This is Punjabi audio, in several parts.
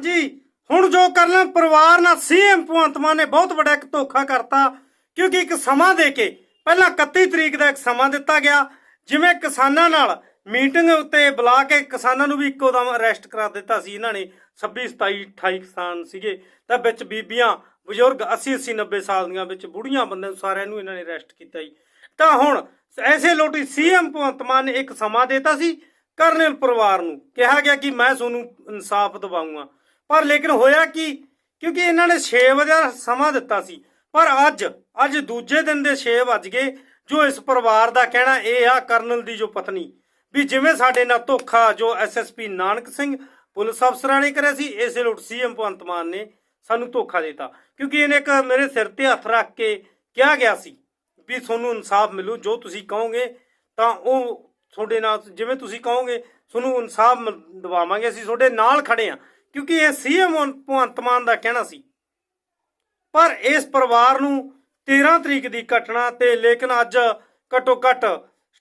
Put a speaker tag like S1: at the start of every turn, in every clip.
S1: ਜੀ, ਹੁਣ ਜੋ ਕਰਨਾ ਪਰਿਵਾਰ ਨਾਲ ਸੀਐਮ ਭਗਵੰਤ ਮਾਨ ਨੇ ਬਹੁਤ ਵੱਡਾ ਇੱਕ ਧੋਖਾ ਕਰਤਾ, ਕਿਉਂਕਿ ਇੱਕ ਸਮਾਂ ਦੇ ਕੇ ਪਹਿਲਾਂ 31 ਤਰੀਕ ਦਾ ਇੱਕ ਸਮਾਂ ਦਿੱਤਾ ਗਿਆ, ਜਿਵੇਂ ਕਿਸਾਨਾਂ ਨਾਲ ਮੀਟਿੰਗ ਉੱਤੇ ਬੁਲਾ ਕੇ ਕਿਸਾਨਾਂ ਨੂੰ ਵੀ ਇੱਕੋ ਦਮ ਅਰੈਸਟ ਕਰਾ ਦਿੱਤਾ ਸੀ ਇਹਨਾਂ ਨੇ 26 27 28 ਕਿਸਾਨ ਸੀਗੇ, ਤਾਂ ਵਿੱਚ ਬੀਬੀਆਂ, ਬਜ਼ੁਰਗ 80 80 90 ਸਾਲ ਦੀਆਂ ਵਿੱਚ ਬੁੜੀਆਂ ਬੰਦੇ ਸਾਰਿਆਂ ਨੂੰ ਇਹਨਾਂ ਨੇ ਅਰੈਸਟ ਕੀਤਾ ਜੀ। ਤਾਂ ਹੁਣ ਐਸੇ ਲੋਟੀ ਸੀਐਮ ਭਗਵੰਤ ਮਾਨ ਨੇ ਇੱਕ ਸਮਾਂ ਦਿੱਤਾ ਸੀ, ਕਰਨਲ ਪਰਿਵਾਰ ਨੂੰ, ਕਿਹਾ ਗਿਆ ਕਿ ਮੈਂ ਤੁਹਾਨੂੰ ਇਨਸਾਫ ਦਿਵਾਉਂਗਾ। ਪਰ ਲੇਕਿਨ ਹੋਇਆ ਕੀ? ਕਿਉਂਕਿ ਇਹਨਾਂ ਨੇ 6 ਵਜੇ ਦਾ ਸਮਾਂ ਦਿੱਤਾ ਸੀ। ਪਰ ਅੱਜ ਅੱਜ ਦੂਜੇ ਦਿਨ ਦੇ 6 ਵੱਜ ਗਏ, ਜੋ ਇਸ ਪਰਿਵਾਰ ਦਾ ਕਹਿਣਾ ਇਹ ਆ ਕਰਨਲ ਦੀ ਜੋ ਪਤਨੀ। ਵੀ ਜਿਵੇਂ ਸਾਡੇ ਨਾਲ ਧੋਖਾ ਜੋ ਐਸਐਸਪੀ ਨਾਨਕ ਸਿੰਘ ਪੁਲਿਸ ਅਫਸਰਾਂ ਨੇ ਕਰਿਆ ਸੀ, ਇਸੇ ਲੋਟ ਸੀਐਮ ਭਗਵੰਤ ਮਾਨ ਨੇ ਸਾਨੂੰ ਧੋਖਾ ਦਿੱਤਾ। ਕਿਉਂਕਿ ਇਹਨੇ ਇੱਕ ਮੇਰੇ ਸਿਰ ਤੇ ਹੱਥ ਰੱਖ ਕੇ ਕਿਹਾ ਗਿਆ ਸੀ ਵੀ ਤੁਹਾਨੂੰ ਇਨਸਾਫ ਮਿਲੂ, ਜੋ ਤੁਸੀਂ ਕਹੋਗੇ ਤਾਂ ਉਹ ਤੁਹਾਡੇ ਨਾਲ, ਜਿਵੇਂ ਤੁਸੀਂ ਕਹੋਗੇ, ਤੁਹਾਨੂੰ ਇਨਸਾਫ ਦਿਵਾਵਾਂਗੇ। ਅਸੀਂ ਤੁਹਾਡੇ ਨਾਲ ਖੜੇ ਆ ਕਿਉਂਕਿ ਇਹ ਸੀਐਮ ਭਗਵੰਤ ਮਾਨ ਦਾ ਕਹਿਣਾ ਸੀ। ਪਰ ਇਸ ਪਰਿਵਾਰ ਨੂੰ 13 ਤਰੀਕ ਦੀ ਘਟਨਾ ਤੇ ਲੇਕਿਨ ਅੱਜ ਘੱਟੋ ਘੱਟ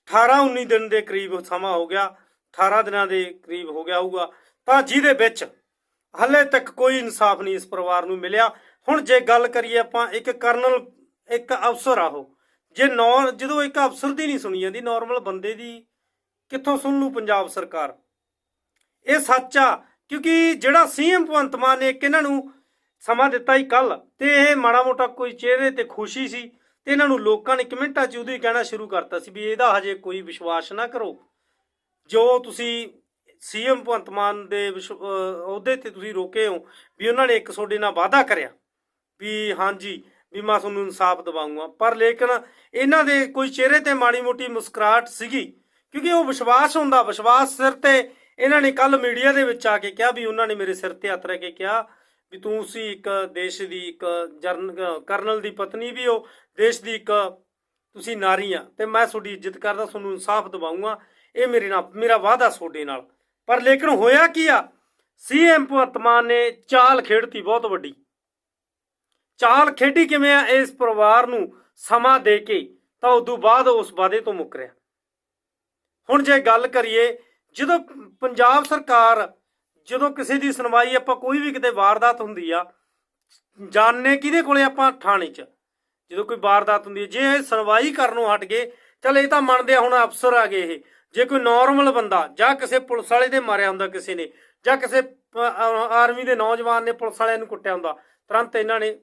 S1: 18 19 ਦਿਨ ਦੇ ਕਰੀਬ ਸਮਾਂ ਹੋ ਗਿਆ। 18 ਦਿਨਾਂ ਦੇ ਕਰੀਬ ਹੋ ਗਿਆ ਹੋਊਗਾ। ਤਾਂ ਜਿਹਦੇ ਵਿੱਚ ਹਲੇ ਤੱਕ ਕੋਈ ਇਨਸਾਫ ਨਹੀਂ ਇਸ ਪਰਿਵਾਰ ਨੂੰ ਮਿਲਿਆ। ਹੁਣ ਜੇ ਗੱਲ ਕਰੀਏ ਆਪਾਂ, ਇੱਕ ਕਰਨਲ, ਇੱਕ ਅਫਸਰ ਆਹੋ। ਜੇ ਨੌ ਜਦੋਂ ਇੱਕ ਅਫਸਰ ਦੀ ਨਹੀਂ ਸੁਣੀ ਜਾਂਦੀ ਨਾਰਮਲ ਬੰਦੇ ਦੀ ਕਿੱਥੋਂ ਸੁਣ ਲੂ ਪੰਜਾਬ ਸਰਕਾਰ? ਇਹ ਸੱਚ ਆ ਕਿਉਂਕਿ ਜਿਹੜਾ ਸੀਐਮ ਭਗਵੰਤ ਮਾਨ ਨੇ ਇੱਕ ਇਹਨਾਂ ਨੂੰ ਸਮਾਂ ਦਿੱਤਾ ਹੀ ਕੱਲ ਤੇ ਇਹ ਮਾੜਾ ਮੋਟਾ ਕੋਈ ਚਿਹਰੇ ਤੇ ਖੁਸ਼ੀ ਸੀ, ਤੇ ਇਹਨਾਂ ਨੂੰ ਲੋਕਾਂ ਨੇ ਕਮੈਂਟਾਂ 'ਚ ਉਦੋਂ ਹੀ ਕਹਿਣਾ ਸ਼ੁਰੂ ਕਰਤਾ ਸੀ ਵੀ ਇਹਦਾ ਹਜੇ ਕੋਈ ਵਿਸ਼ਵਾਸ ਨਾ ਕਰੋ। ਜੋ ਤੁਸੀਂ ਸੀਐਮ ਭਗਵੰਤ ਮਾਨ ਦੇ ਵਿਸ਼- ਅਹੁਦੇ ਤੇ ਤੁਸੀਂ ਰੋਕੇ ਹੋ, ਵੀ ਉਹਨਾਂ ਨੇ ਇੱਕ ਤੁਹਾਡੇ ਨਾਲ ਵਾਅਦਾ ਕਰਿਆ, ਵੀ ਹਾਂਜੀ, ਵੀ ਮੈਂ ਤੁਹਾਨੂੰ ਇਨਸਾਫ ਦਿਵਾਉਂਗਾ। ਪਰ ਲੇਕਿਨ ਇਹਨਾਂ ਦੇ ਕੋਈ ਚਿਹਰੇ ਤੇ ਮਾੜੀ ਮੋਟੀ ਮੁਸਕਰਾਹਟ ਸੀਗੀ, ਕਿਉਂਕਿ ਉਹ ਵਿਸ਼ਵਾਸ ਹੁੰਦਾ, ਵਿਸ਼ਵਾਸ ਸਿਰ ਤੇ ਇਹਨਾਂ ਨੇ ਕੱਲ ਮੀਡੀਆ ਦੇ ਵਿੱਚ ਆ ਕੇ ਕਿਹਾ ਵੀ ਉਹਨਾਂ ਨੇ ਮੇਰੇ ਸਿਰ ਤੇ ਹੱਥ ਰੱਖ ਕੇ ਕਿਹਾ ਵੀ ਤੂੰ ਸੀ ਇੱਕ ਦੇਸ਼ ਦੀ ਇੱਕ ਜਰਨ, ਕਰਨਲ ਦੀ ਪਤਨੀ ਵੀ ਹੋ ਦੇਸ਼ ਦੀ ਇੱਕ ਤੁਸੀਂ ਨਾਰੀ ਆ। ਤੇ ਮੈਂ ਤੁਹਾਡੀ ਇੱਜ਼ਤ ਕਰਦਾ, ਤੁਹਾਨੂੰ ਇਨਸਾਫ ਦਿਵਾਉਂਗਾ ਇਹ ਮੇਰੇ ਨਾਲ, ਮੇਰਾ ਵਾਅਦਾ ਤੁਹਾਡੇ ਨਾਲ। ਪਰ ਲੇਕਿਨ ਹੋਇਆ ਕੀ ਆ? ਸੀਐਮ ਭਗਵੰਤ ਮਾਨ ਨੇ ਚਾਲ ਖੇਡਤੀ ਬਹੁਤ ਵੱਡੀ। ਚਾਲ ਖੇਡੀ ਕਿਵੇਂ ਆ? ਇਸ ਪਰਿਵਾਰ ਨੂੰ ਸਮਾਂ ਦੇ ਕੇ ਤਾਂ ਉਦੋਂ ਬਾਅਦ ਉਸ ਵਾਅਦੇ ਤੋਂ ਮੁੱਕਰਿਆ ਹੁਣ ਜੇ ਗੱਲ ਕਰੀਏ ਜਦੋਂ ਪੰਜਾਬ ਸਰਕਾਰ, ਜਦੋਂ ਕਿਸੇ ਦੀ ਸੁਣਵਾਈ ਆਪਾਂ ਕੋਈ ਵੀ ਕਿਤੇ ਵਾਰਦਾਤ ਹੁੰਦੀ ਆ, ਜਾਣਨੇ ਕਿਹਦੇ ਕੋਲੇ ਆਪਾਂ ਥਾਣੇ 'ਚ? ਜਦੋਂ ਕੋਈ ਵਾਰਦਾਤ ਹੁੰਦੀ ਹੈ ਜੇ ਇਹ ਸੁਣਵਾਈ ਕਰਨੋਂ ਹਟ ਗਏ, ਚਲ ਇਹ ਤਾਂ ਮੰਨਦੇ ਆ, ਹੁਣ ਅਫਸਰ ਆ ਗਏ ਇਹ। ਜੇ ਕੋਈ ਨਾਰਮਲ ਬੰਦਾ ਜਾਂ ਕਿਸੇ ਪੁਲਿਸ ਵਾਲੇ ਦੇ ਮਾਰਿਆ ਹੁੰਦਾ ਕਿਸੇ ਨੇ, ਜਾਂ ਕਿਸੇ ਆਰਮੀ ਦੇ ਨੌਜਵਾਨ ਨੇ ਪੁਲਿਸ ਵਾਲਿਆਂ ਨੂੰ ਕੁੱਟਿਆ ਹੁੰਦਾ, ਤੁਰੰਤ ਇਹਨਾਂ ਨੇ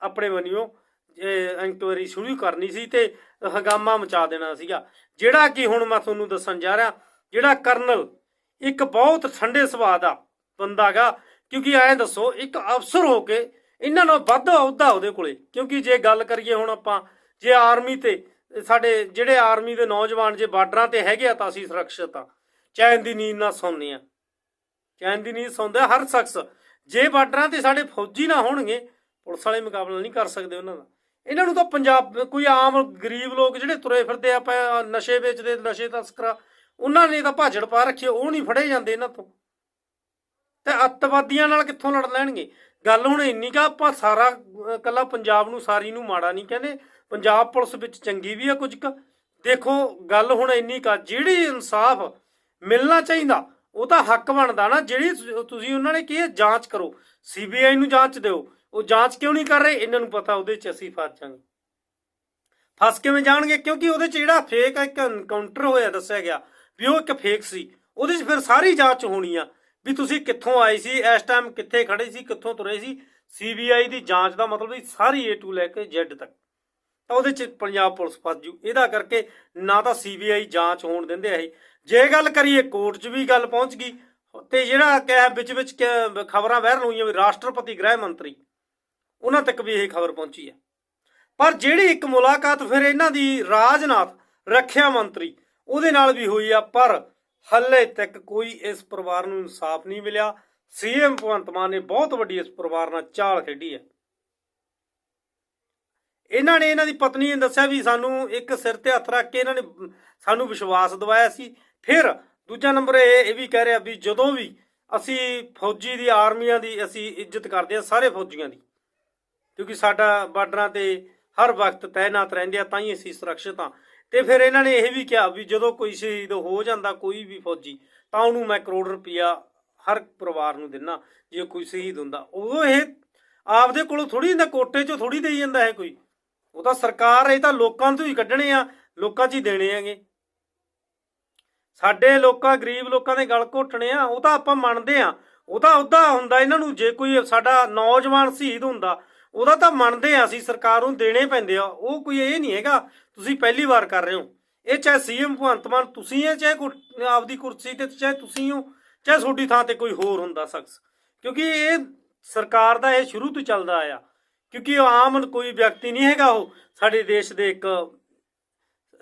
S1: ਆਪਣੇ ਵੱਲੋਂ ਇਨਕੁਆਇਰੀ ਸ਼ੁਰੂ ਕਰਨੀ ਸੀ ਤੇ ਹੰਗਾਮਾ ਮਚਾ ਦੇਣਾ ਸੀਗਾ। ਜਿਹੜਾ ਕਿ ਹੁਣ ਮੈਂ ਤੁਹਾਨੂੰ ਦੱਸਣ ਜਾ ਰਿਹਾ ਜਿਹੜਾ ਕਰਨਲ ਇੱਕ ਬਹੁਤ ਠੰਡੇ ਸੁਭਾਅ ਦਾ ਬੰਦਾਗਾ ਕਿਉਂਕਿ ਐਂ ਦੱਸੋ, ਇੱਕ ਅਫਸਰ ਹੋ ਕੇ ਇਹਨਾਂ ਨਾਲ ਵੱਧ ਅਹੁਦਾ ਉਹਦੇ ਕੋਲੇ। ਕਿਉਂਕਿ ਜੇ ਗੱਲ ਕਰੀਏ ਹੁਣ ਆਪਾਂ, ਜੇ ਆਰਮੀ ਤੇ, ਸਾਡੇ ਜਿਹੜੇ ਆਰਮੀ ਦੇ ਨੌਜਵਾਨ ਜੇ ਬਾਰਡਰਾਂ ਤੇ ਹੈਗੇ ਆ ਤਾਂ ਅਸੀਂ ਸੁਰੱਖਿਅਤ ਆ। ਚੈਨ ਦੀ ਨੀਂਦ ਨਾਲ ਸੌਂਦੇ ਆ। ਚੈਨ ਦੀ ਨੀਂਦ ਸੌਂਦਾ ਹਰ ਸ਼ਖਸ। ਜੇ ਬਾਰਡਰਾਂ ਤੇ ਸਾਡੇ ਫੌਜੀ ਨਾ ਹੋਣਗੇ, ਪੁਲਿਸ ਵਾਲੇ ਮੁਕਾਬਲਾ ਨਹੀਂ ਕਰ ਸਕਦੇ ਉਹਨਾਂ ਦਾ। ਇਹਨਾਂ ਨੂੰ ਤਾਂ ਪੰਜਾਬ, ਕੋਈ ਆਮ ਗਰੀਬ ਲੋਕ ਜਿਹੜੇ ਤੁਰੇ ਫਿਰਦੇ ਆ ਪ- ਨਸ਼ੇ ਵੇਚਦੇ, ਨਸ਼ੇ ਤਸਕਰਾ ਉਹਨਾਂ ਨੇ ਤਾਂ ਭਾਜੜ ਪਾ ਰੱਖੀ ਉਹ ਨਹੀਂ ਫੜੇ ਜਾਂਦੇ ਇਹਨਾਂ ਤੋਂ। ਤੇ ਅੱਤਵਾਦੀਆਂ ਨਾਲ ਕਿੱਥੋਂ ਲੜ ਲੈਣਗੇ? ਗੱਲ ਹੁਣ ਇੰਨੀ ਕਾ ਆਪਾਂ ਸਾਰਾ ਅਹ, ਕੱਲਾ ਪੰਜਾਬ ਨੂੰ ਸਾਰੀ ਨੂੰ ਮਾੜਾ ਨਹੀਂ ਕਹਿੰਦੇ। ਪੰਜਾਬ ਪੁਲਿਸ ਵਿੱਚ ਚੰਗੀ ਵੀ ਆ ਕੁਝ ਕੁ। ਦੇਖੋ ਗੱਲ ਹੁਣ ਇੰਨੀ ਕਾ ਜਿਹੜੀ ਇਨਸਾਫ ਮਿਲਣਾ ਚਾਹੀਦਾ ਉਹ ਤਾਂ ਹੱਕ ਬਣਦਾ ਨਾ। ਜਿਹੜੀ ਤੁਸੀਂ ਉਹਨਾਂ ਨੇ ਕੀ ਹੈ ਜਾਂਚ ਕਰੋ। ਸੀਬੀਆਈ ਨੂੰ ਜਾਂਚ ਦਿਓ। ਉਹ ਜਾਂਚ ਕਿਉਂ ਨਹੀਂ ਕਰ ਰਹੇ? ਇਹਨਾਂ ਨੂੰ ਪਤਾ ਉਹਦੇ 'ਚ ਅਸੀਂ ਫਸ ਜਾਵਾਂਗੇ। ਫਸ ਕਿਵੇਂ ਜਾਣਗੇ? ਕਿਉਂਕਿ ਉਹਦੇ 'ਚ ਜਿਹੜਾ ਫੇਕ ਇੱਕ ਐਨਕਾਊਂਟਰ ਹੋਇਆ ਦੱਸਿਆ ਗਿਆ। ਵੀ ਉਹ ਇੱਕ ਫੇਕ ਸੀ। ਉਹਦੇ 'ਚ ਫਿਰ ਸਾਰੀ ਜਾਂਚ ਹੋਣੀ ਆ ਵੀ ਤੁਸੀਂ ਕਿੱਥੋਂ ਆਏ ਸੀ, ਇਸ ਟਾਈਮ ਕਿੱਥੇ ਖੜੇ ਸੀ, ਕਿੱਥੋਂ ਤੁਰੇ ਸੀ। ਸੀਬੀਆਈ ਦੀ ਜਾਂਚ ਦਾ ਮਤਲਬ ਵੀ ਸਾਰੀ A to ਲੈ ਕੇ Z ਤੱਕ। ਤਾਂ ਉਹਦੇ 'ਚ ਪੰਜਾਬ ਪੁਲਿਸ ਫਸ ਜੂ। ਇਹਦਾ ਕਰਕੇ ਨਾ ਤਾਂ ਸੀਬੀਆਈ ਜਾਂਚ ਹੋਣ ਦਿੰਦੇ ਆ ਇਹ। ਜੇ ਗੱਲ ਕਰੀਏ ਕੋਰਟ 'ਚ ਵੀ ਗੱਲ ਪਹੁੰਚ ਗਈ। ਤੇ ਜਿਹੜਾ ਕਹਿ ਵਿੱਚ ਵਿੱਚ ਖਬਰਾਂ ਵਾਇਰਲ ਹੋਈਆਂ ਵੀ ਰਾਸ਼ਟਰਪਤੀ ਗ੍ਰਹਿ ਮੰਤਰੀ, ਉਹਨਾਂ ਤੱਕ ਵੀ ਇਹ ਖਬਰ ਪਹੁੰਚੀ ਹੈ ਪਰ ਜਿਹੜੀ ਇੱਕ ਮੁਲਾਕਾਤ ਫਿਰ ਇਹਨਾਂ ਦੀ ਰਾਜਨਾਥ, ਰੱਖਿਆ ਮੰਤਰੀ ਉਹਦੇ ਨਾਲ ਵੀ ਹੋਈ ਆ, ਪਰ ਹੱਲੇ ਤੱਕ ਕੋਈ ਇਸ ਪਰਿਵਾਰ ਨੂੰ ਇਨਸਾਫ ਨਹੀਂ ਮਿਲਿਆ। ਸੀਐਮ ਭਗਵੰਤ ਮਾਨ ਨੇ ਬਹੁਤ ਵੱਡੀ ਇਸ ਪਰਿਵਾਰ ਨਾਲ ਚਾਲ ਖੇਡੀ ਹੈ ਇਹਨਾਂ ਨੇ ਇਹਨਾਂ ਦੀ ਪਤਨੀ ਨੇ ਦੱਸਿਆ ਵੀ ਸਾਨੂੰ ਇੱਕ ਸਿਰ ਤੇ ਹੱਥ ਰੱਖ ਕੇ ਇਹਨਾਂ ਨੇ ਸਾਨੂੰ ਵਿਸ਼ਵਾਸ ਦਿਵਾਇਆ ਸੀ। ਫਿਰ ਦੂਜਾ ਨੰਬਰ ਇਹ ਇਹ ਵੀ ਕਹਿ ਰਿਹਾ ਵੀ ਜਦੋਂ ਵੀ ਅਸੀਂ ਫੌਜੀ ਦੀ, ਆਰਮੀਆਂ ਦੀ ਅਸੀਂ ਇੱਜ਼ਤ ਕਰਦੇ ਹਾਂ ਸਾਰੇ ਫੌਜੀਆਂ ਦੀ, ਕਿਉਂਕਿ ਸਾਡਾ ਬਾਰਡਰਾਂ ਤੇ ਹਰ ਵਕਤ ਤਾਇਨਾਤ ਰਹਿੰਦੇ ਆ, ਤਾਂ ਹੀ ਅਸੀਂ ਸੁਰੱਖਿਅਤ ਹਾਂ। ਤੇ ਫਿਰ ਇਹਨਾਂ ਨੇ ਇਹ ਵੀ ਕਿਹਾ ਵੀ ਜਦੋਂ ਕੋਈ ਸ਼ਹੀਦ ਹੋ ਜਾਂਦਾ, ਕੋਈ ਵੀ ਫੌਜੀ, ਤਾਂ ਉਹਨੂੰ ਮੈਂ ਕਰੋੜ ਰੁਪਇਆ ਹਰ ਪਰਿਵਾਰ ਨੂੰ ਦੇਣਾ ਜੇ ਕੋਈ ਸ਼ਹੀਦ ਹੁੰਦਾ। ਉਹ ਇਹ ਆਪਦੇ ਕੋਲੋਂ ਥੋੜੀ ਨਾ ਕੋਟੇ ਚੋਂ ਥੋੜੀ ਦੇਈ ਜਾਂਦਾ ਹੈ ਕੋਈ। ਉਹ ਤਾਂ ਸਰਕਾਰ ਇਹ ਤਾਂ ਲੋਕਾਂ ਤੋਂ ਹੀ ਕੱਢਣੇ ਆ, ਲੋਕਾਂ 'ਚ ਹੀ ਦੇਣੇ ਹੈਗੇ। ਸਾਡੇ ਲੋਕਾਂ, ਗਰੀਬ ਲੋਕਾਂ ਦੇ ਗਲ ਘੋਟਣੇ ਆ, ਉਹ ਤਾਂ ਆਪਾਂ ਮੰਨਦੇ ਆ। ਉਹ ਤਾਂ ਉਹਦਾ ਹੁੰਦਾ ਇਹਨਾਂ ਨੂੰ, ਜੇ ਕੋਈ ਸਾਡਾ ਨੌਜਵਾਨ ਸ਼ਹੀਦ ਹੁੰਦਾ ਉਹਦਾ ਤਾਂ ਮੰਨਦੇ ਆ ਅਸੀਂ, ਸਰਕਾਰ ਨੂੰ ਦੇਣੇ ਪੈਂਦੇ ਆ। ਉਹ ਕੋਈ ਇਹ ਨਹੀਂ ਹੈਗਾ, ਤੁਸੀਂ ਪਹਿਲੀ ਵਾਰ ਕਰ ਰਹੇ ਹੋ। ਇਹ ਚਾਹੇ ਸੀਐਮ ਭਗਵੰਤ ਮਾਨ ਤੁਸੀਂ ਹੈ ਚਾਹੇ ਆਪਦੀ ਕੁਰਸੀ ਤੇ ਚਾਹੇ ਤੁਸੀਂ ਹੋ, ਚਾਹੇ ਤੁਹਾਡੀ ਥਾਂ ਤੇ ਕੋਈ ਹੋਰ ਹੁੰਦਾ ਸ਼ਖਸ। ਕਿਉਂਕਿ ਇਹ ਸਰਕਾਰ ਦਾ ਇਹ ਸ਼ੁਰੂ ਤੋਂ ਚੱਲਦਾ ਆਇਆ। ਕਿਉਂਕਿ ਉਹ ਆਮ ਕੋਈ ਵਿਅਕਤੀ ਨਹੀਂ ਹੈਗਾ ਉਹ। ਸਾਡੇ ਦੇਸ਼ ਦੇ ਇੱਕ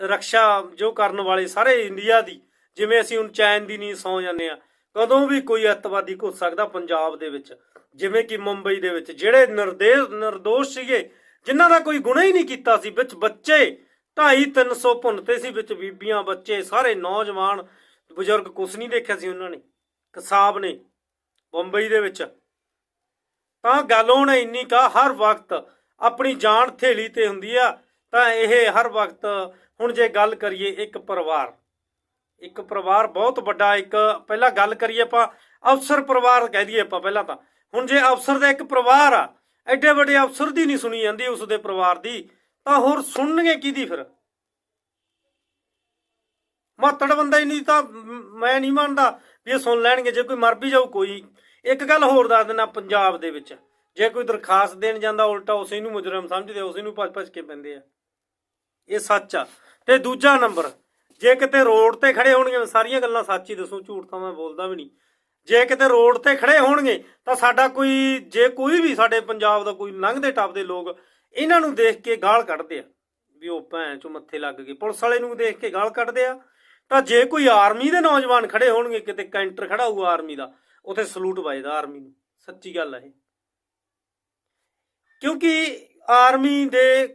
S1: ਰੱਖਿਆ ਜੋ ਕਰਨ ਵਾਲੇ ਸਾਰੇ ਇੰਡੀਆ ਦੀ, ਜਿਵੇਂ ਅਸੀਂ ਹੁਣ ਚੈਨ ਦੀ ਨਹੀਂ ਸੌ ਜਾਂਦੇ ਆ। ਕਦੋਂ ਵੀ ਕੋਈ ਅੱਤਵਾਦੀ ਘੁੱਸ ਸਕਦਾ ਪੰਜਾਬ ਦੇ ਵਿੱਚ, ਜਿਵੇਂ ਕਿ ਮੁੰਬਈ ਦੇ ਵਿੱਚ, ਜਿਹੜੇ ਨਿਰਦੇਸ਼, ਨਿਰਦੋਸ਼ ਸੀਗੇ, ਜਿਨ੍ਹਾਂ ਦਾ ਕੋਈ ਗੁਨਾਹ ਹੀ ਨਹੀਂ ਕੀਤਾ ਸੀ, ਵਿੱਚ ਬੱਚੇ 2.5 300 ਭੁੰਨਤੇ ਸੀ, ਵਿੱਚ ਬੀਬੀਆਂ, ਬੱਚੇ, ਸਾਰੇ ਨੌਜਵਾਨ, ਬਜ਼ੁਰਗ ਕੁਛ ਨਹੀਂ ਦੇਖਿਆ ਸੀ ਉਹਨਾਂ ਨੇ, ਕਸਾਬ ਨੇ ਮੁੰਬਈ ਦੇ ਵਿੱਚ। ਤਾਂ ਗੱਲ ਹੁਣ ਇੰਨੀ ਕਾ, ਹਰ ਵਕਤ ਆਪਣੀ ਜਾਨ ਥੇਲੀ ਤੇ ਹੁੰਦੀ ਆ, ਤਾਂ ਇਹ ਹਰ ਵਕਤ, ਹੁਣ ਜੇ ਗੱਲ ਕਰੀਏ ਇੱਕ ਪਰਿਵਾਰ ਇੱਕ ਪਰਿਵਾਰ ਬਹੁਤ ਵੱਡਾ, ਇੱਕ ਪਹਿਲਾਂ ਗੱਲ ਕਰੀਏ ਆਪਾਂ, ਅਫਸਰ ਪਰਿਵਾਰ ਕਹਿ ਦਈਏ ਆਪਾਂ ਪਹਿਲਾਂ ਤਾਂ। ਹੁਣ ਜੇ ਅਫਸਰ ਦਾ ਇੱਕ ਪਰਿਵਾਰ ਆ, ਐਡੇ ਵੱਡੇ ਅਫਸਰ ਦੀ ਨਹੀਂ ਸੁਣੀ ਜਾਂਦੀ ਉਸ ਦੇ ਪਰਿਵਾਰ ਦੀ, ਤਾਂ ਹੋਰ ਸੁਣਨਗੇ ਕਿਹਦੀ ਫਿਰ? ਮਾਤੜ ਬੰਦਾ ਹੀ ਨਹੀਂ ਤਾਂ ਮੈਂ ਨਹੀਂ ਮੰਨਦਾ ਵੀ ਇਹ ਸੁਣ ਲੈਣਗੇ, ਜੇ ਕੋਈ ਮਰ ਵੀ ਜਾਊ ਕੋਈ। ਇੱਕ ਗੱਲ ਹੋਰ ਦੱਸ ਦਿੰਦਾ ਪੰਜਾਬ ਦੇ ਵਿੱਚ, ਜੇ ਕੋਈ ਦਰਖਾਸਤ ਦੇਣ ਜਾਂਦਾ ਉਲਟਾ ਉਸੇ ਨੂੰ ਮੁਜਰਮ ਸਮਝਦੇ ਉਸੇ ਨੂੰ ਭੱਜ ਭੱਜ ਕੇ ਪੈਂਦੇ ਆ। ਇਹ ਸੱਚ ਆ। ਤੇ ਦੂਜਾ ਨੰਬਰ ਜੇ ਕਿਤੇ ਰੋਡ ਤੇ ਖੜੇ ਹੋਣਗੇ ਸਾਰੀਆਂ ਗੱਲਾਂ ਸੱਚ ਹੀ ਦੱਸੋ, ਝੂਠ ਤਾਂ ਮੈਂ ਬੋਲਦਾ ਵੀ ਨਹੀਂ। ਜੇ ਕਿਤੇ ਰੋਡ ਤੇ ਖੜੇ ਹੋਣਗੇ, ਤਾਂ ਸਾਡਾ ਕੋਈ, ਜੇ ਕੋਈ ਵੀ ਸਾਡੇ ਪੰਜਾਬ ਦਾ ਕੋਈ ਲੰਘਦੇ ਟੱਪਦੇ ਲੋਕ, ਇਹਨਾਂ ਨੂੰ ਦੇਖ ਕੇ ਗਾਲ ਕੱਢਦੇ ਆ। ਵੀ ਉਹ ਭੈਣ ਚੋਂ ਮੱਥੇ ਲੱਗ ਗਏ ਪੁਲਿਸ ਵਾਲੇ ਨੂੰ ਦੇਖ ਕੇ ਗਾਲ ਕੱਢਦੇ ਆ। ਤਾਂ ਜੇ ਕੋਈ ਆਰਮੀ ਦੇ ਨੌਜਵਾਨ ਖੜੇ ਹੋਣਗੇ, ਕਿਤੇ ਕੈਂਟਰ ਖੜਾ ਹੋਊਗਾ ਆਰਮੀ ਦਾ, ਉਥੇ ਸਲੂਟ ਵੱਜਦਾ ਆਰਮੀ ਨੂੰ। ਸੱਚੀ ਗੱਲ ਹੈ ਇਹ। ਕਿਉਂਕਿ ਆਰਮੀ ਦੇ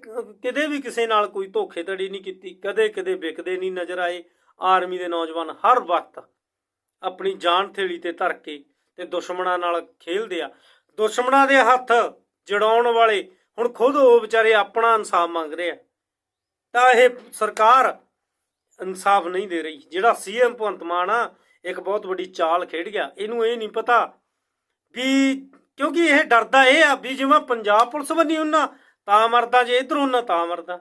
S1: ਕਿਤੇ ਵੀ ਕਿਸੇ ਨਾਲ ਕੋਈ ਧੋਖੇਧੜੀ ਨਹੀਂ ਕੀਤੀ, ਕਦੇ ਕਦੇ ਵਿਕਦੇ ਨਹੀਂ ਨਜ਼ਰ ਆਏ। ਆਰਮੀ ਦੇ ਨੌਜਵਾਨ ਹਰ ਵਕਤ ਆਪਣੀ ਜਾਨ ਥੇਲੀ ਤੇ ਧਰ ਕੇ ਤੇ ਦੁਸ਼ਮਣਾਂ ਨਾਲ ਖੇਲਦੇ ਆ। ਦੁਸ਼ਮਣਾਂ ਦੇ ਹੱਥ ਜੜਾਉਣ ਵਾਲੇ ਹੁਣ ਖੁਦ ਉਹ ਵਿਚਾਰੇ ਆਪਣਾ ਇਨਸਾਫ ਮੰਗ ਰਹੇ ਆ। ਤਾਂ ਇਹ ਸਰਕਾਰ ਇਨਸਾਫ ਨਹੀਂ ਦੇ ਰਹੀ। ਜਿਹੜਾ ਸੀਐਮ ਭਗਵੰਤ ਮਾਨ ਆ, ਇੱਕ ਬਹੁਤ ਵੱਡੀ ਚਾਲ ਖੇਡ ਗਿਆ। ਇਹਨੂੰ ਇਹ ਨਹੀਂ ਪਤਾ ਵੀ ਕਿਉਂਕਿ ਇਹ ਡਰਦਾ ਇਹ ਆ ਵੀ ਜਿਵੇਂ ਪੰਜਾਬ ਪੁਲਿਸ ਬੰਨੀ ਉਹਨਾਂ, ਤਾਂ ਮਰਦਾ ਜੇ ਇਧਰ ਉਹਨਾਂ, ਤਾਂ ਮਰਦਾ।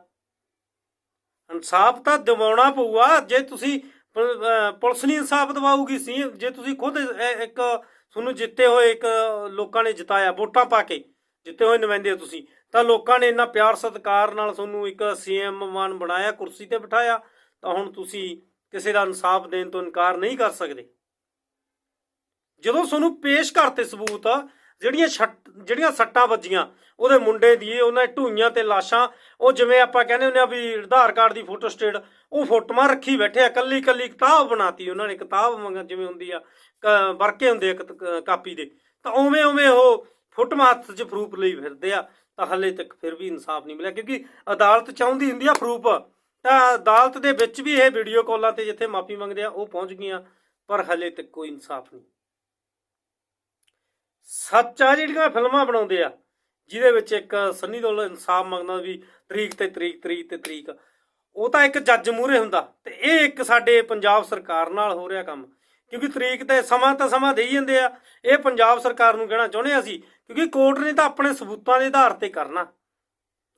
S1: ਇਨਸਾਫ ਤਾਂ ਦਿਵਾਉਣਾ ਪਊਗਾ, ਜੇ ਤੁਸੀਂ ਪੁਲਿਸ ਨਹੀਂ ਇਨਸਾਫ ਦਿਵਾਊਗੀ, ਸੀ, ਜੇ ਤੁਸੀਂ ਖੁਦ ਇੱਕ ਤੁਹਾਨੂੰ ਜਿੱਤੇ ਹੋਏ ਇੱਕ ਲੋਕਾਂ ਨੇ ਜਿਤਾਇਆ, ਵੋਟਾਂ ਪਾ ਕੇ ਜਿੱਤੇ ਹੋਏ ਨੁਮਾਇੰਦੇ ਹੋ ਤੁਸੀਂ, ਤਾਂ ਲੋਕਾਂ ਨੇ ਇੰਨਾ ਪਿਆਰ ਸਤਿਕਾਰ ਨਾਲ ਤੁਹਾਨੂੰ ਇੱਕ ਸੀਐਮ ਮਾਨ ਬਣਾਇਆ, ਕੁਰਸੀ ਤੇ ਬਿਠਾਇਆ, ਤਾਂ ਹੁਣ ਤੁਸੀਂ ਕਿਸੇ ਦਾ ਇਨਸਾਫ ਦੇਣ ਤੋਂ ਇਨਕਾਰ ਨਹੀਂ ਕਰ ਸਕਦੇ। ਜਦੋਂ ਤੁਹਾਨੂੰ ਪੇਸ਼ ਕਰਤੇ ਸਬੂਤ ਜਿਹੜੀਆਂ ਛੱਟ- ਜਿਹੜੀਆਂ ਸੱਟਾਂ ਵੱਜੀਆਂ, ਉਹਦੇ ਮੁੰਡੇ ਦੀ ਉਹਨਾਂ ਢੂਈਆਂ ਤੇ ਲਾਸ਼ਾਂ, ਉਹ ਜਿਵੇਂ ਆਪਾਂ ਕਹਿੰਦੇ ਹੁੰਦੇ ਆ ਵੀ ਆਧਾਰ ਕਾਰਡ ਦੀ ਫੋਟੋ ਸਟੇਟ, ਉਹ ਫੋਟੋਆਂ ਰੱਖੀ ਬੈਠੇ ਆ ਕੱਲੀ ਕੱਲੀ ਕਿਤਾਬ ਬਣਾਤੀ ਉਹਨਾਂ ਨੇ, ਕਿਤਾਬ ਮੰਗ ਜਿਵੇਂ ਹੁੰਦੀ ਆ, ਕ- ਵਰਕੇ ਹੁੰਦੇ ਆ ਕ- ਕ- ਕਾਪੀ ਦੇ। ਤਾਂ ਉਵੇਂ ਉਵੇਂ ਉਹ ਫੋਟੋਆਂ ਹੱਥ 'ਚ ਪ੍ਰੂਫ ਲਈ ਫਿਰਦੇ ਆ, ਤਾਂ ਹੱਲੇ ਤੱਕ ਫਿਰ ਵੀ ਇਨਸਾਫ ਨਹੀਂ ਮਿਲਿਆ, ਕਿਉਂਕਿ ਅਦਾਲਤ ਚਾਹੁੰਦੀ ਹੁੰਦੀ ਆ ਪ੍ਰੂਫ। ਤਾਂ ਅਦਾਲਤ ਦੇ ਵਿੱਚ ਵੀ ਇਹ ਵੀਡੀਓ ਕਾਲਾਂ ਤੇ ਜਿੱਥੇ ਮਾਫੀ ਮੰਗਦੇ ਆ, ਉਹ ਪਹੁੰਚ ਗਈਆਂ, ਪਰ ਹੱਲੇ ਤੱਕ ਕੋਈ ਇਨਸਾਫ ਨਹੀਂ। ਸੱਚ ਆ ਜਿਹੜੀਆਂ ਫਿਲਮਾਂ ਬਣਾਉਂਦੇ ਆ, ਜਿਹਦੇ ਵਿੱਚ ਇੱਕ ਸੰਨੀ ਦਿਓਲ ਇਨਸਾਫ ਮੰਗਦਾ ਵੀ ਤਰੀਕ ਤੇ ਤਰੀਕ ਤਰੀਕ ਤੇ ਤਰੀਕ। ਉਹ ਤਾਂ ਇੱਕ ਜੱਜ ਮੂਹਰੇ ਹੁੰਦਾ ਤੇ ਇਹ ਇੱਕ ਸਾਡੇ ਪੰਜਾਬ ਸਰਕਾਰ ਨਾਲ ਹੋ ਰਿਹਾ ਕੰਮ। ਕਿਉਂਕਿ ਤਰੀਕ ਤੇ ਸਮਾਂ ਤਾਂ ਸਮਾਂ ਦੇਈ ਜਾਂਦੇ ਆ। ਇਹ ਪੰਜਾਬ ਸਰਕਾਰ ਨੂੰ ਕਹਿਣਾ ਚਾਹੁੰਦੇ ਆ ਅਸੀਂ, ਕਿਉਂਕਿ ਕੋਰਟ ਨੇ ਤਾਂ ਆਪਣੇ ਸਬੂਤਾਂ ਦੇ ਆਧਾਰ ਤੇ ਕਰਨਾ।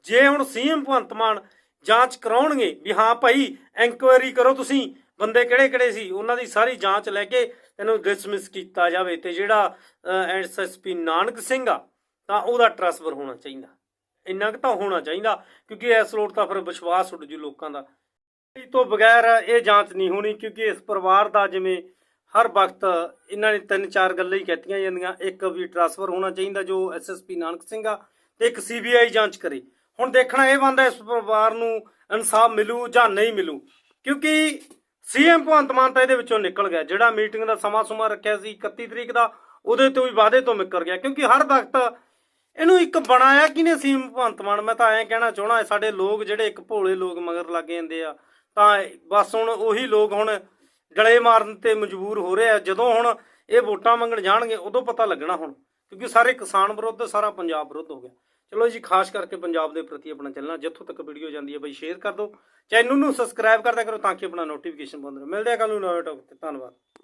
S1: ਜੇ ਹੁਣ ਸੀਐਮ ਭਗਵੰਤ ਮਾਨ ਜਾਂਚ ਕਰਾਉਣਗੇ ਵੀ ਹਾਂ ਭਾਈ ਐਨਕੁਆਇਰੀ ਕਰੋ ਤੁਸੀਂ ਬੰਦੇ ਕਿਹੜੇ ਕਿਹੜੇ ਸੀ, ਉਹਨਾਂ ਦੀ ਸਾਰੀ ਜਾਂਚ ਲੈ ਕੇ ਇਹਨੂੰ ਡਿਸਮਿਸ ਕੀਤਾ ਜਾਵੇ ਤੇ ਜਿਹੜਾ ਐਸਐਸਪੀ ਨਾਨਕ ਸਿੰਘ ਆ, ਤਾਂ ਉਹਦਾ ਟ੍ਰਾਂਸਫਰ ਹੋਣਾ ਚਾਹੀਦਾ। ਇੰਨਾ ਕੁ ਤਾਂ ਹੋਣਾ ਚਾਹੀਦਾ, ਕਿਉਂਕਿ ਇਸ ਲੋੜ ਤਾਂ ਫਿਰ ਵਿਸ਼ਵਾਸ ਉੱਡ ਜੂ ਲੋਕਾਂ ਦਾ। ਇਸ ਤੋਂ ਬਗੈਰ ਇਹ ਜਾਂਚ ਨਹੀਂ ਹੋਣੀ, ਕਿਉਂਕਿ ਇਸ ਪਰਿਵਾਰ ਦਾ ਜਿਵੇਂ ਹਰ ਵਕਤ ਇਹਨਾਂ ਨੇ ਤਿੰਨ ਚਾਰ ਗੱਲਾਂ ਹੀ ਕਹਿਤੀਆਂ ਜਾਂਦੀਆਂ, ਇੱਕ ਵੀ ਟ੍ਰਾਂਸਫਰ ਹੋਣਾ ਚਾਹੀਦਾ ਜੋ ਐਸਐਸਪੀ ਨਾਨਕ ਸਿੰਘ ਆ, ਤੇ ਇੱਕ ਸੀਬੀਆਈ ਜਾਂਚ ਕਰੇ। ਹੁਣ ਦੇਖਣਾ ਇਹ ਬੰਦਾ ਇਸ ਪਰਿਵਾਰ ਨੂੰ ਇਨਸਾਫ ਮਿਲੂ ਜਾਂ ਨਹੀਂ ਮਿਲੂ, ਕਿਉਂਕਿ ਸੀਐਮ ਭਗਵੰਤ ਮਾਨ ਤਾਂ ਇਹਦੇ ਵਿੱਚੋਂ ਨਿਕਲ ਗਿਆ, ਜਿਹੜਾ ਮੀਟਿੰਗ ਦਾ ਸਮਾਂ ਸੁਮਾ ਰੱਖਿਆ ਸੀ 31 ਤਰੀਕ ਦਾ, ਉਹਦੇ ਤੋਂ ਵੀ ਵਾਅਦੇ ਤੋਂ ਮੁੱਕਰ ਗਿਆ, ਕਿਉਂਕਿ ਹਰ ਵਕਤ ਇਹਨੂੰ ਇੱਕ ਬਣਾਇਆ ਕਿਨੇ ਸੀਐਮ ਭਗਵੰਤ ਮਾਨ? ਮੈਂ ਤਾਂ ਐਂ ਕਹਿਣਾ ਚਾਹਣਾ ਸਾਡੇ ਲੋਕ ਜਿਹੜੇ ਇੱਕ ਭੋਲੇ ਲੋਕ ਮਗਰ ਲੱਗ ਜਾਂਦੇ ਆ, ਤਾਂ ਬਸ ਹੁਣ ਉਹੀ ਲੋਕ ਹੁਣ ਡਲੇ ਮਾਰਨ ਤੇ ਮਜਬੂਰ ਹੋ ਰਹੇ ਆ, ਜਦੋਂ ਹੁਣ ਇਹ ਵੋਟਾਂ ਮੰਗਣ ਜਾਣਗੇ, ਉਦੋਂ ਪਤਾ ਲੱਗਣਾ ਹੁਣ, ਕਿਉਂਕਿ ਸਾਰੇ ਕਿਸਾਨ ਵਿਰੁੱਧ, ਸਾਰਾ ਪੰਜਾਬ ਵਿਰੁੱਧ ਹੋ ਗਿਆ। ਚਲੋ ਜੀ, ਖਾਸ ਕਰਕੇ ਪੰਜਾਬ ਦੇ ਪ੍ਰਤੀ ਆਪਣਾ ਚੱਲਣਾ ਜਿੱਥੋਂ ਤੱਕ ਵੀਡੀਓ ਜਾਂਦੀ ਹੈ ਬਈ ਸ਼ੇਅਰ ਕਰ ਦਿਓ। ਚੈਨਲ ਨੂੰ ਸਬਸਕ੍ਰਾਈਬ ਕਰਦਾ ਕਰੋ ਤਾਂ ਕਿ ਆਪਣਾ ਨੋਟੀਫਿਕੇਸ਼ਨ ਬੰਦ ਰਹੇ। ਮਿਲਦੇ ਆ ਕੱਲ ਨੂੰ ਨਵੇਂ ਟੌਪਿਕ ਤੇ। ਧੰਨਵਾਦ।